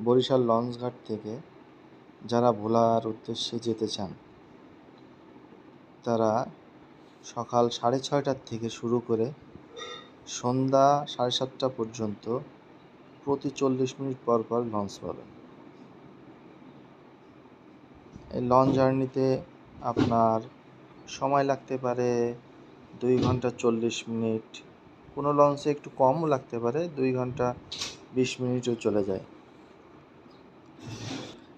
বরিশাল লঞ্চঘাট থেকে যারা ভোলার উদ্দেশ্যে যেতে চান, তারা সকাল সাড়ে ছয়টার থেকে শুরু করে সন্ধ্যা সাড়ে সাতটা পর্যন্ত প্রতি চল্লিশ মিনিট পর পর লঞ্চ পাবেন। এই লঞ্চ জার্নিতে আপনার সময় লাগতে পারে দুই ঘণ্টা চল্লিশ মিনিট। কোনো লঞ্চে একটু কমও লাগতে পারে, দুই ঘণ্টা বিশ মিনিটও চলে যায়।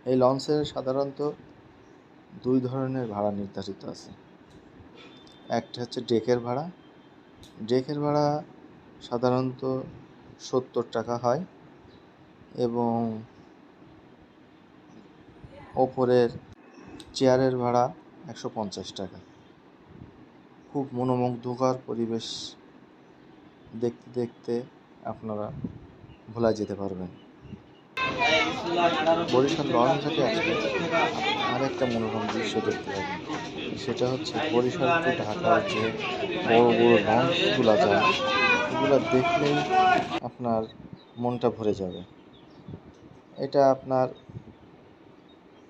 এই লঞ্চের সাধারণত দুই ধরনের ভাড়া নির্ধারিত আছে। একটা হচ্ছে ডেকের ভাড়া। ডেকের ভাড়া সাধারণত সত্তর টাকা হয় এবং ওপরের চেয়ারের ভাড়া একশো পঞ্চাশ টাকা। খুব মনোমুগ্ধকর পরিবেশ দেখতে দেখতে আপনারা ভোলা যেতে পারবেন। বরিশাল লঞ্চ ঘাটে আসলে আর একটা মনোরম দৃশ্য দেখতে পাবেন সেটা হচ্ছে বরিশাল টু ঢাকার যে বড় বড় লঞ্চগুলো যায়, এগুলো দেখলেই আপনার মনটা ভরে যাবে। এটা আপনার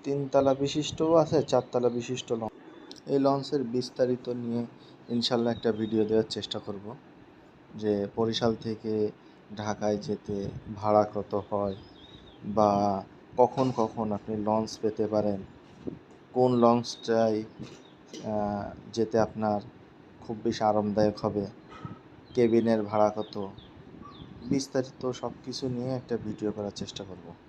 তিনতলা বিশিষ্টও আছে, চারতলা বিশিষ্ট লঞ্চ। এই লঞ্চের বিস্তারিত নিয়ে ইনশাল্লাহ একটা ভিডিও দেওয়ার চেষ্টা করব, যে বরিশাল থেকে ঢাকায় যেতে ভাড়া কত হয় বা কখন কখন আপনি লঞ্চ পেতে পারেন? কোন লঞ্চটায় যেতে আপনার খুব বেশি আরামদায়ক হবে? কেবিনের ভাড়া কত? বিস্তারিত সব কিছু নিয়ে একটা ভিডিও করার চেষ্টা করব।